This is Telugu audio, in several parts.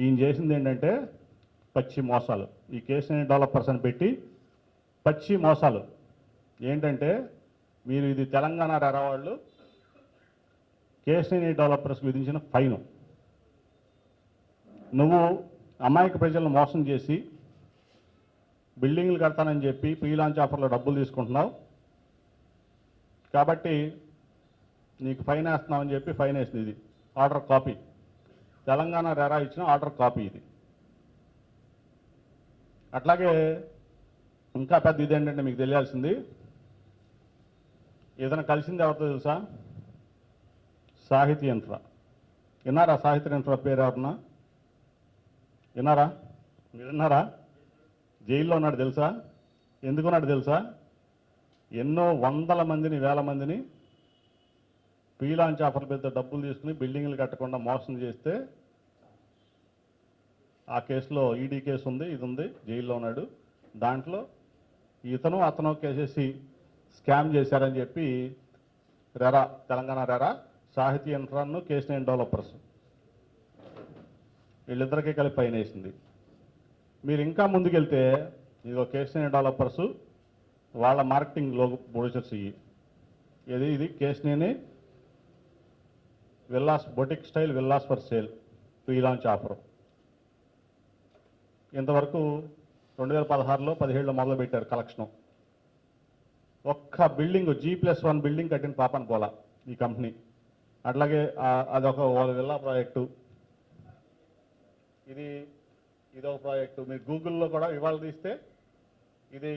ఈయన చేసింది ఏంటంటే పచ్చి మోసాలు. ఈ కేసుని డెవలపర్స్ అని పెట్టి పచ్చి మోసాలు. ఏంటంటే మీరు ఇది తెలంగాణ రెరా వాళ్ళు డెవలపర్స్కి విధించిన ఫైను. నువ్వు అమాయక ప్రజలను మోసం చేసి బిల్డింగ్లు కడతానని చెప్పి ప్రీ లాంచ్ ఆఫర్లో డబ్బులు తీసుకుంటున్నావు. కాబట్టి నీకు ఫైన్ వేస్తున్నామని చెప్పి ఫైన్ వేసింది ఇది. Order copy. తెలంగాణ రెరా ఇచ్చిన ఆర్డర్ కాపీ ఇది. అట్లాగే ఇంకా పెద్ద ఇది ఏంటంటే మీకు తెలియాల్సింది ఏదైనా కలిసింది ఎవరితో తెలుసా? సాహితీ యంత్ర. విన్నారా సాహిత్య యంత్ర పేరు ఎవరన్నా విన్నారా? మీరు విన్నారా? జైల్లో ఉన్నాడు తెలుసా? ఎందుకున్నాడు తెలుసా? ఎన్నో వందల మందిని వేల మందిని పీలాంచి లాంచ్ ఆఫర్ పెద్ద డబ్బులు తీసుకుని బిల్డింగ్లు కట్టకుండా మోసం చేస్తే ఆ కేసులో ఈడీ కేసు ఉంది ఇది ఉంది జైల్లో ఉన్నాడు. దాంట్లో ఇతను అతను కేసేసి స్కామ్ చేశారని చెప్పి రెరా తెలంగాణ రెరా సాహితీ ఇన్ఫ్రాను కేసు నైన్ డెవలపర్స్. వీళ్ళిద్దరికీ కలిపి పైన వేసింది. మీరు ఇంకా ముందుకెళ్తే ఇదిగో కేసు నైన్ డెవలపర్స్ వాళ్ళ మార్కెటింగ్లో బ్రోచర్స్ ఇవి ఇది ఇది Kesuneni villas boutique style villas for sale pre launch offer. ఇంతవరకు రెండు వేల పదహారులో పదిహేడులో మొదలు పెట్టారు కలెక్షన్. ఒక్క building G plus one building కట్టిన పాపని పోలా ఈ కంపెనీ. అట్లాగే అదొక వాళ్ళ విల్లా ప్రాజెక్టు. ఇది ఇదొక ప్రాజెక్టు. మీరు గూగుల్లో కూడా ఇవాళ తీస్తే ఇది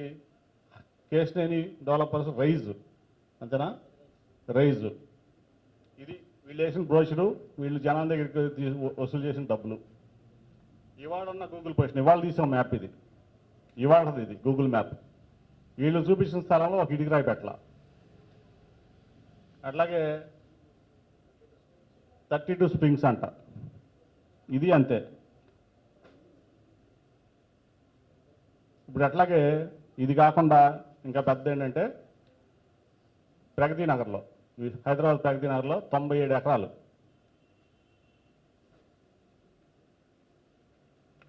కేసునేని డెవలపర్స్ రైజ్ అంతేనా? రైజ్. ఇది వీళ్ళు వేసిన బ్రోషరు వీళ్ళు జనాల దగ్గరికి వసూలు చేసిన డబ్బులు. ఇవాళ ఉన్న గూగుల్ పొజిషన్ ఇవాళ తీసిన మ్యాప్ ఇది. ఇవాళది ఇది గూగుల్ మ్యాప్ వీళ్ళు చూపించిన స్థలంలో ఒక ఇటుకరాయి పెట్టల. అట్లాగే థర్టీ టూ స్ప్రింగ్స్ అంట. ఇది అంతే. ఇప్పుడు అట్లాగే ఇది కాకుండా ఇంకా పెద్ద ఏంటంటే ప్రగతి నగర్లో హైదరాబాద్ ప్రగతి నగర్లో తొంభై ఏడు ఎకరాలు.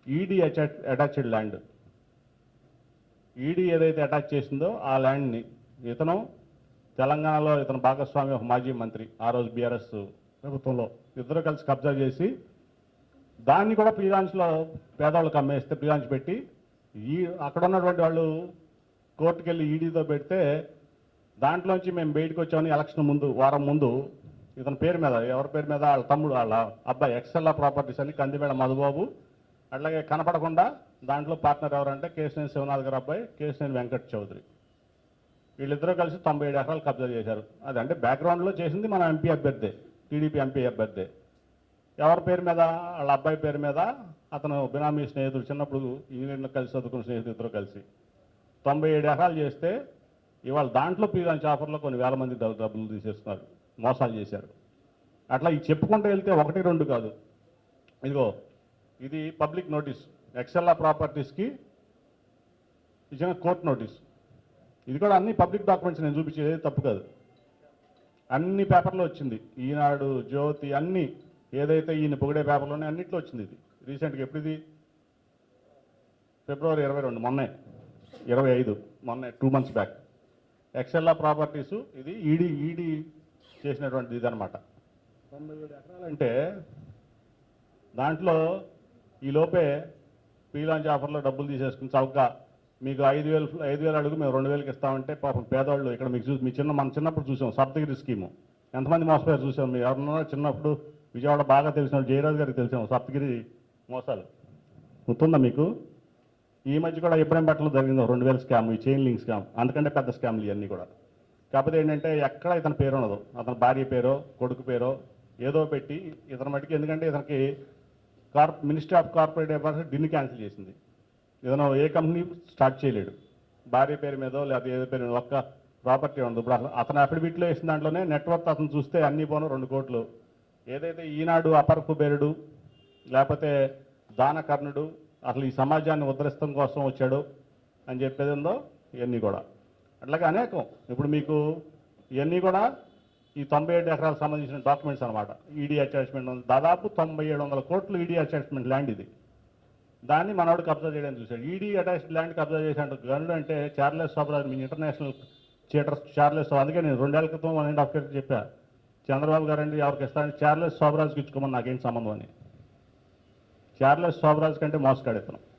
ఈడీ అటాచ్డ్ ల్యాండ్ ఈడీ ఏదైతే అటాచ్ చేసిందో ఆ ల్యాండ్ని ఇతను తెలంగాణలో ఇతను భాగస్వామి ఒక మాజీ మంత్రి ఆ రోజు బీఆర్ఎస్ ప్రభుత్వంలో ఇద్దరు కలిసి కబ్జా చేసి దాన్ని కూడా ప్రియాంచ్లో పేదవాళ్ళకి అమ్మేస్తే ప్రియాంచ్ పెట్టి ఈ అక్కడ ఉన్నటువంటి వాళ్ళు కోర్టుకు వెళ్ళి ఈడీతో పెడితే దాంట్లోంచి మేము బయటకు వచ్చామని ఎలక్షన్ ముందు వారం ముందు ఇతని పేరు మీద ఎవరి పేరు మీద? వాళ్ళ తమ్ముడు వాళ్ళ అబ్బాయి ఎక్సెల్లా ప్రాపర్టీస్ అని కందిమేడ మధుబాబు అట్లాగే కనపడకుండా దాంట్లో పార్ట్నర్ ఎవరంటే కేశనేని శివనాథ్ గారు అబ్బాయి కేశనేని వెంకట్ చౌదరి. వీళ్ళిద్దరూ కలిసి తొంభై ఏడు ఎకరాలు కబ్జా చేశారు. అది అంటే బ్యాక్గ్రౌండ్లో చేసింది మన ఎంపీ అభ్యర్థి టీడీపీ ఎంపీ అభ్యర్థి. ఎవరి పేరు మీద వాళ్ళ అబ్బాయి పేరు మీద అతను బినామీ స్నేహితుడు చిన్నప్పుడు ఇంగ్లాండ్లో కలిసి చదువుకున్న స్నేహితులు ఇద్దరు కలిసి. తొంభై ఏడు ఎకరాలు చేస్తే ఇవాళ దాంట్లో పీదాన్ ఆఫర్లో కొన్ని వేల మంది డబ్బులు తీసేస్తున్నారు మోసాలు చేశారు. అట్లా ఈ చెప్పుకుంటూ వెళ్తే ఒకటి రెండు కాదు. ఇదిగో ఇది పబ్లిక్ నోటీస్ ఎక్సెల్లా ప్రాపర్టీస్కి ఇచ్చిన కోర్ట్ నోటీస్. ఇది కూడా అన్ని పబ్లిక్ డాక్యుమెంట్స్ నేను చూపించేది తప్పు కాదు. అన్ని పేపర్లో వచ్చింది. ఈనాడు జ్యోతి అన్ని ఏదైతే ఈయన పొగిడే పేపర్లోనే అన్నింటిలో వచ్చింది ఇది. రీసెంట్గా ఎప్పుడు ఇది? ఫిబ్రవరి ఇరవై రెండు మొన్నే. ఇరవై ఐదు మొన్నే two months back. Excella properties ఇది ఈడీ ఈడీ చేసినటువంటి ఇది అనమాట తొంభై ఏడు ఎకరాలంటే దాంట్లో ఈ లోపే పీలాంచ్ ఆఫర్లో డబ్బులు తీసేసుకుని చౌకగా మీకు ఐదు వేలు ఐదు వేలు అడుగు మేము రెండు వేలకి ఇస్తామంటే పాపం పేదవాళ్ళు ఇక్కడ మీకు చూసి మీ చిన్న మన చిన్నప్పుడు చూసాం సప్తగిరి స్కీము. ఎంతమంది మోసపోయారు చూసాం మీరు ఎవరన్నా చిన్నప్పుడు విజయవాడ బాగా తెలిసిన జయరాజు గారికి తెలిసాం సప్తగిరి మోసాలు. గుర్తుందా మీకు? ఈ మధ్య కూడా ఇబ్రహీంపట్నంలో జరిగింది రెండు వేల స్కామ్ ఈ చైన్ లింక్ స్కామ్ అందుకంటే పెద్ద స్కామ్లు ఇవన్నీ కూడా. కాకపోతే ఏంటంటే ఎక్కడ ఇతని పేరు ఉండదు. అతని భార్య పేరో కొడుకు పేరో ఏదో పెట్టి ఇతని మటుకు ఎందుకంటే ఇతనికి corp ministry of corporate affairs డిన్ని cancel చేసింది. ఏదైనా ఏ కంపెనీ స్టార్ట్ చేయలేడు. భార్య పేరు మీదో లేకపోతే ఏదో పేరు మీద ఒక్క ప్రాపర్టీ ఉండదు. ఇప్పుడు అసలు అతను అఫిడవిట్లో వేసిన దాంట్లోనే నెట్వర్క్ అతను చూస్తే అన్ని పోను రెండు కోట్లు. ఏదైతే ఈనాడు అపర్పు కుబేరుడు లేకపోతే దానకర్ణుడు అసలు ఈ సమాజాన్ని ఉద్ధరిస్తం కోసం వచ్చాడు అని చెప్పేది ఉందో ఇవన్నీ కూడా. అట్లాగే అనేకం. ఇప్పుడు మీకు ఇవన్నీ కూడా ఈ తొంభై ఏడు ఎకరాలకు సంబంధించిన డాక్యుమెంట్స్ అనమాట ఈడీ అటాచ్మెంట్ ఉంది. దాదాపు తొంభై ఏడు వందల కోట్లు ఈడీ అటాచ్మెంట్ ల్యాండ్ ఇది. దాన్ని మనవాడు కబ్జా చేయడానికి చూశాడు. ఈడీ అటాచ్డ్ ల్యాండ్ కబ్జా చేసినట్టు గనుడు అంటే చార్లెస్ సోబరాజ్ మీ ఇంటర్నేషనల్ థియేటర్ చార్లెస్ అందుకే నేను రెండేళ్ళ క్రితం వన్ అండ్ హాఫ్ ఇయర్ చెప్పా. చంద్రబాబు గారు అండి ఎవరికి ఇస్తానని చార్లెస్ సోబరాజ్కి ఇచ్చుకోమని నాకేం సంబంధం అని. చార్లెస్ సోబరాజ్ కంటే మోసగాడు ఇతను.